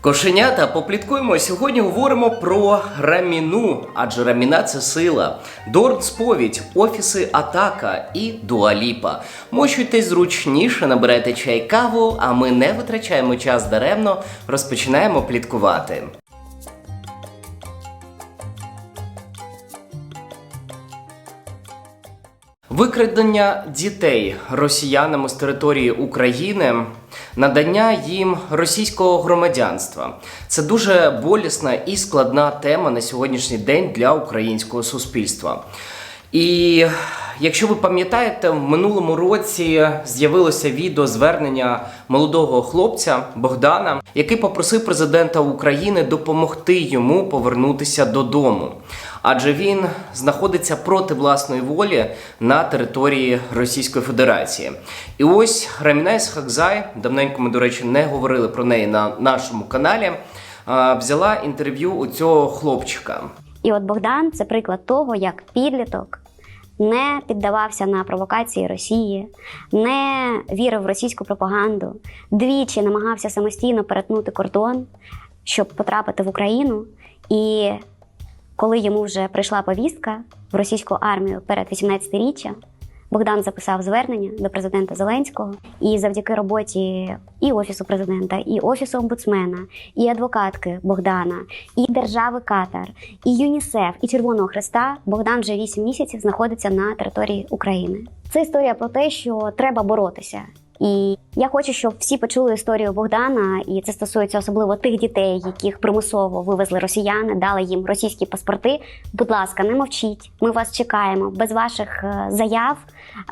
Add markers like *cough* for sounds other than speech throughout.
Кошенята, попліткуємо. Сьогодні говоримо про раміну, адже раміна це сила. Дорт сповідь, офіси атака і дуаліпа. Мощуйтесь зручніше, набирайте чай каву, а ми не витрачаємо час даремно, розпочинаємо пліткувати. Викрадення дітей росіянами з території України, надання їм російського громадянства це дуже болісна і складна тема на сьогоднішній день для українського суспільства. І якщо ви пам'ятаєте, в минулому році з'явилося відео звернення молодого хлопця Богдана, який попросив президента України допомогти йому повернутися додому. Адже він знаходиться проти власної волі на території Російської Федерації. І ось Рамінайс Хакзай, давненько ми, до речі, не говорили про неї на нашому каналі. Взяла інтерв'ю у цього хлопчика. І от Богдан це приклад того, як підліток не піддавався на провокації Росії, не вірив в російську пропаганду, двічі намагався самостійно перетнути кордон, щоб потрапити в Україну. І коли йому вже прийшла повістка в російську армію перед 18-річчя, Богдан записав звернення до президента Зеленського, і завдяки роботі і офісу президента, і офісу омбудсмена, і адвокатки Богдана, і держави Катар, і ЮНІСЕФ, і Червоного Хреста Богдан вже 8 місяців знаходиться на території України. Це історія про те, що треба боротися. І я хочу, щоб всі почули історію Богдана, і це стосується особливо тих дітей, яких примусово вивезли росіяни, дали їм російські паспорти. Будь ласка, не мовчіть. Ми вас чекаємо. Без ваших е, заяв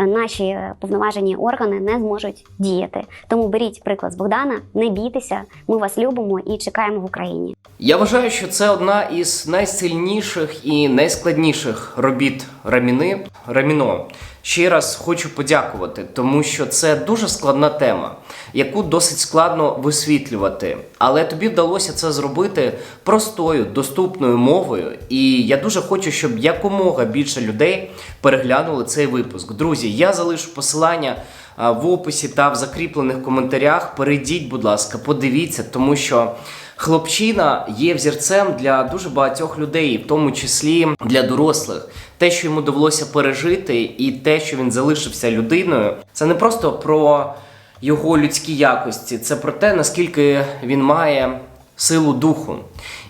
е, наші повноважені органи не зможуть діяти. Тому беріть приклад з Богдана, не бійтеся. Ми вас любимо і чекаємо в Україні. Я вважаю, що це одна із найсильніших і найскладніших робіт Раміни Раміно. Ще раз хочу подякувати, тому що це дуже складна тема, яку досить складно висвітлювати. Але тобі вдалося це зробити простою, доступною мовою. І я дуже хочу, щоб якомога більше людей переглянули цей випуск. Друзі, я залишу посилання в описі та в закріплених коментарях. Перейдіть, будь ласка, подивіться, тому що. Хлопчина є взірцем для дуже багатьох людей, в тому числі для дорослих. Те, що йому довелося пережити, і те, що він залишився людиною, це не просто про його людські якості, це про те, наскільки він має силу духу.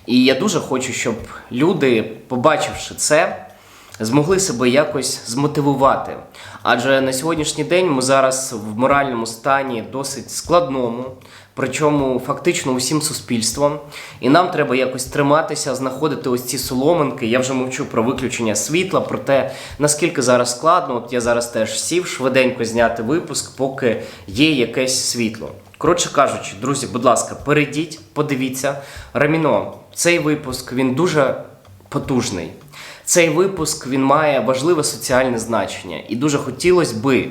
І я дуже хочу, щоб люди, побачивши це, змогли себе якось змотивувати. Адже на сьогоднішній день ми зараз в моральному стані досить складному, причому фактично усім суспільством. І нам треба якось триматися, знаходити ось ці соломинки. Я вже мовчу про виключення світла, про те, наскільки зараз складно. От я зараз теж сів швиденько зняти випуск, поки є якесь світло. Коротше кажучи, друзі, будь ласка, перейдіть, подивіться. Раміно, цей випуск він дуже потужний. Цей випуск він має важливе соціальне значення, і дуже хотілося би,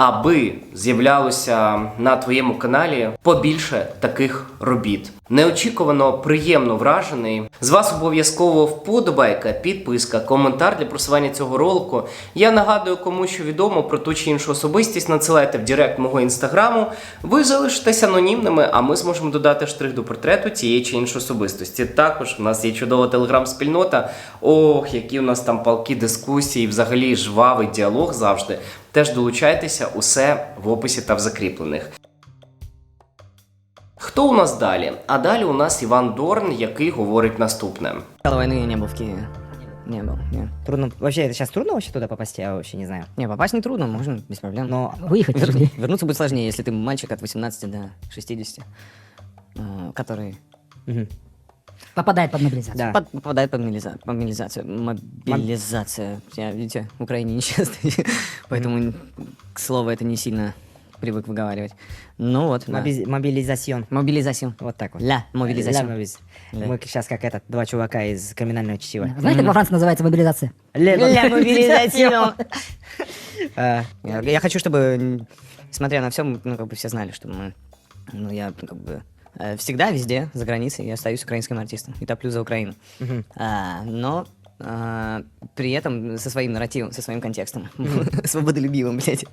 аби з'являлося на твоєму каналі побільше таких робіт. Неочікувано приємно вражений. З вас обов'язково вподобайка, підписка, коментар для просування цього ролику. Я нагадую, кому що відомо про ту чи іншу особистість, надсилайте в Директ мого інстаграму. Ви залишитесь анонімними, а ми зможемо додати штрих до портрету цієї чи іншої особистості. Також у нас є чудова телеграм-спільнота. Ох, які у нас там палки дискусії, взагалі жвавий діалог завжди. Теж долучайтеся, усе в описі та в закріплених. Хто у нас далі? А далі у нас Іван Дорн, який говорить наступне. Начала войны я не был в Киеве. Не был, не. Трудно. Вообще, это сейчас трудно вообще туда попасть, я вообще не знаю. Не, попасть не трудно, можно без проблем. Но Выехать Вер- тяжелее. Вернуться будет сложнее, если ты мальчик от 18 до 60, э, который Мгм. Попадает под мобилизацию. Да. под- попадает под мобилиза- мобилизацию. Мобилизация. Я, видите, в Украине нечестный, *laughs* поэтому к слову это не сильно привык выговаривать. Ну вот, да. мобиз- мобилизацион. Мобилизация. Вот так вот. Ля, Ля мобилизация. Ля. Мы сейчас как этот, два чувака из криминального чтива. Знаете, как во Франции называется мобилизация? Ля Ля мобилизация. *laughs* А, Я, я хочу, чтобы, м, несмотря на все, ну, как бы все знали, что мы, ну, я, как бы, всегда, везде, за границей, я остаюсь украинским артистом и топлю за Украину. мгм. А, но а, при этом со своим нарративом, со своим контекстом. *laughs* Свободолюбивым, блядь.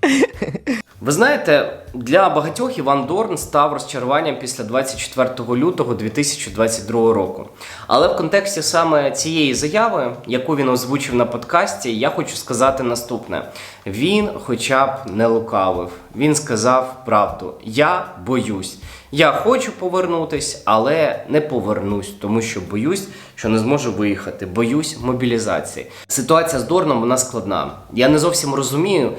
Ви знаєте, для багатьох Іван Дорн став розчаруванням після 24 лютого 2022 року. Але в контексті саме цієї заяви, яку він озвучив на подкасті, я хочу сказати наступне: він, хоча б не лукавив, він сказав правду: Я боюсь. Я хочу повернутись, але не повернусь, тому що боюсь, що не зможу виїхати. Боюсь мобілізації. Ситуація з Дорном вона складна. Я не зовсім розумію,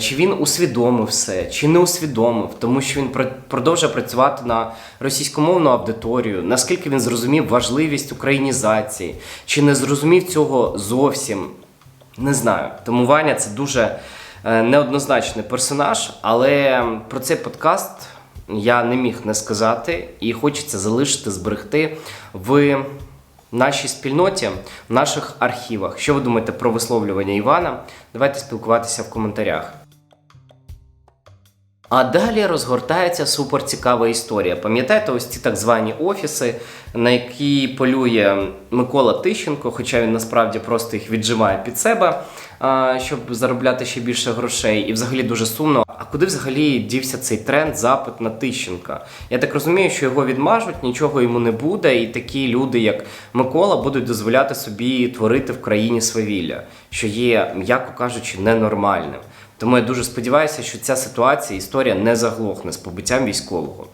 чи він усвідомив все, чи не усвідомив, тому що він пр- продовжує працювати на російськомовну аудиторію. Наскільки він зрозумів важливість українізації, чи не зрозумів цього зовсім. Не знаю. Тому Ваня це дуже е, неоднозначний персонаж, але про цей подкаст я не міг не сказати, і хочеться залишити, зберегти в нашій спільноті, в наших архівах. Що ви думаєте про висловлювання Івана? Давайте спілкуватися в коментарях. А далі розгортається суперцікава історія. Пам'ятаєте, ось ці так звані офіси, на які полює Микола Тищенко, хоча він насправді просто їх віджимає під себе, щоб заробляти ще більше грошей. І взагалі дуже сумно. А куди взагалі дівся цей тренд, запит на Тищенка? Я так розумію, що його відмажуть, нічого йому не буде, і такі люди, як Микола, будуть дозволяти собі творити в країні свавілля, що є, м'яко кажучи, ненормальним. Тому я дуже сподіваюся, що ця ситуація, історія не заглохне з побиттям військового.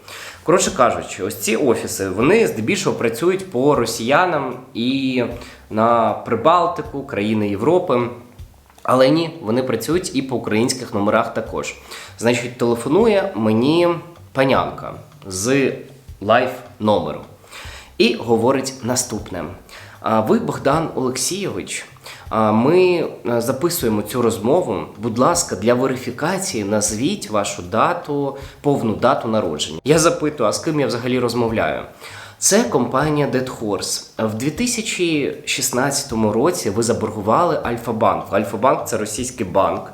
Коротше кажучи, ось ці офіси вони здебільшого працюють по росіянам і на Прибалтику, країни Європи. Але ні, вони працюють і по українських номерах також. Значить, телефонує мені панянка з лайф номеру і говорить наступне: ви, Богдан Олексійович, ми записуємо цю розмову. Будь ласка, для верифікації назвіть вашу дату, повну дату народження. Я запитую, а з ким я взагалі розмовляю? Це компанія Dead Horse. В 2016 році ви заборгували Альфа-банк. Альфа-банк це російський банк.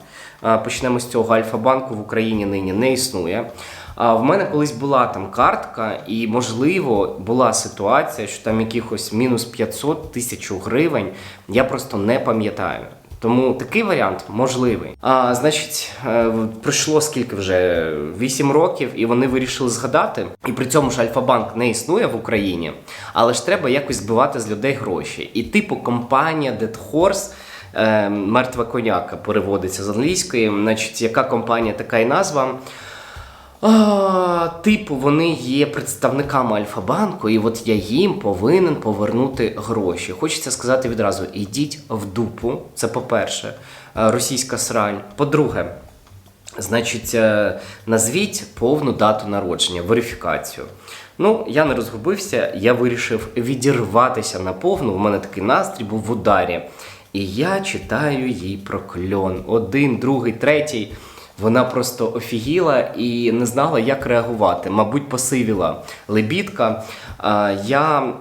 Почнемо з цього. Альфа-банку в Україні нині не існує. А в мене колись була там картка, і можливо була ситуація, що там якихось мінус 500 тисяч гривень. Я просто не пам'ятаю. Тому такий варіант можливий. А значить, е, пройшло скільки вже 8 років, і вони вирішили згадати. І при цьому ж Альфа-банк не існує в Україні, але ж треба якось збивати з людей гроші. І типу компанія Dead Horse, е, мертва коняка переводиться з англійської. Значить, яка компанія, така і назва. А, типу, вони є представниками Альфа-банку, і от я їм повинен повернути гроші. Хочеться сказати відразу: ідіть в дупу. Це по-перше, російська срань. По-друге, значить, е, назвіть повну дату народження, верифікацію. Ну, я не розгубився, я вирішив відірватися на повну. У мене такий настрій був в ударі. І я читаю їй прокльон. Один, другий, третій. Вона просто офігіла і не знала, як реагувати. Мабуть, посивіла лебідка. Я,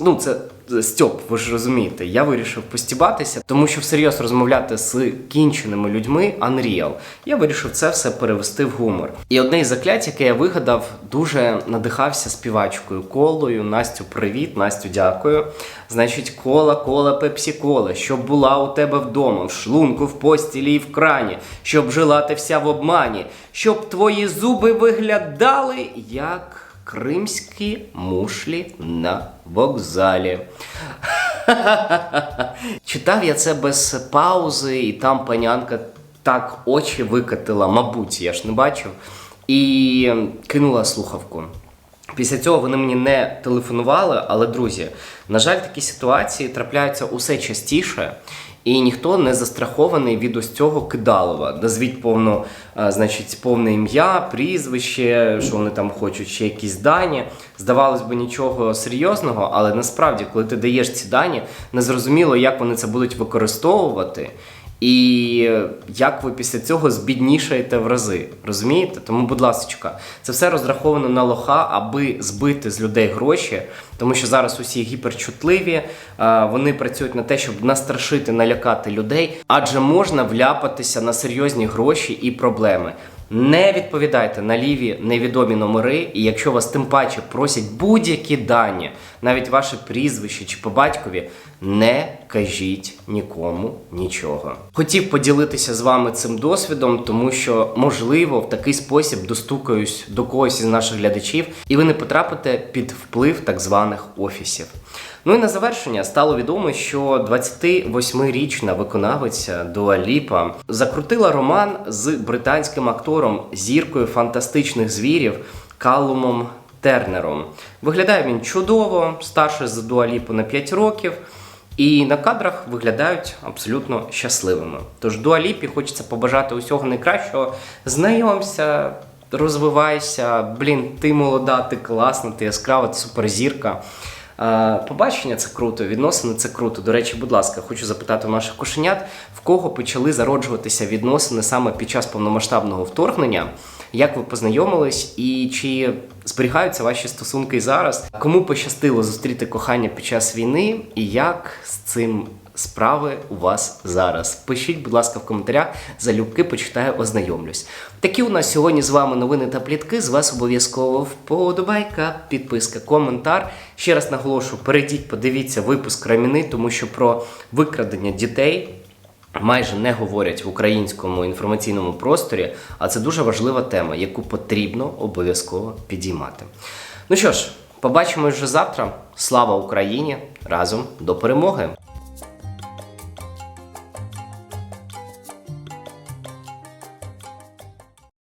ну, це Стьоп, ви ж розумієте, я вирішив постібатися, тому що всерйоз розмовляти з кінченими людьми Unreal. Я вирішив це все перевести в гумор. І одне із заклять, яке я вигадав, дуже надихався співачкою колою. Настю, привіт, Настю, дякую. Значить, кола, кола, пепсі кола, щоб була у тебе вдома, в шлунку, в постілі і в крані, щоб жила ти вся в обмані, щоб твої зуби виглядали як. Кримські мушлі на вокзалі. Читав я це без паузи, і там панянка так очі викатила, мабуть, я ж не бачив, і кинула слухавку. Після цього вони мені не телефонували, але друзі, на жаль, такі ситуації трапляються усе частіше. І ніхто не застрахований від ось цього кидалова. Назвіть повно, значить, повне ім'я, прізвище, що вони там хочуть, ще якісь дані. Здавалось би, нічого серйозного, але насправді, коли ти даєш ці дані, незрозуміло, як вони це будуть використовувати. І як ви після цього збіднішаєте в рази, розумієте? Тому, будь ласка, це все розраховано на лоха, аби збити з людей гроші, тому що зараз усі гіперчутливі, вони працюють на те, щоб настрашити, налякати людей, адже можна вляпатися на серйозні гроші і проблеми. Не відповідайте на ліві невідомі номери, і якщо вас тим паче просять будь-які дані, навіть ваше прізвище чи по батькові, не кажіть нікому нічого. Хотів поділитися з вами цим досвідом, тому що можливо в такий спосіб достукаюсь до когось із наших глядачів, і ви не потрапите під вплив так званих офісів. Ну і на завершення стало відомо, що 28-річна виконавиця Дуа Ліпа закрутила роман з британським актором зіркою фантастичних звірів Калумом Тернером. Виглядає він чудово, старше за Дуа Ліпу на 5 років. І на кадрах виглядають абсолютно щасливими. Тож Дуа Ліпі хочеться побажати усього найкращого. Знайомся, розвивайся. Блін, ти молода, ти класна, ти яскрава, ти суперзірка. Е, Побачення це круто, відносини це круто. До речі, будь ласка, хочу запитати у наших кошенят, в кого почали зароджуватися відносини саме під час повномасштабного вторгнення. Як ви познайомились і чи зберігаються ваші стосунки зараз? Кому пощастило зустріти кохання під час війни, і як з цим справи у вас зараз? Пишіть, будь ласка, в коментарях. Залюбки почитаю, ознайомлюсь. Такі у нас сьогодні з вами новини та плітки. З вас обов'язково вподобайка, підписка, коментар. Ще раз наголошую, перейдіть, подивіться випуск Раміни, тому що про викрадення дітей майже не говорять в українському інформаційному просторі, а це дуже важлива тема, яку потрібно обов'язково підіймати. Ну що ж, побачимось вже завтра. Слава Україні! Разом до перемоги!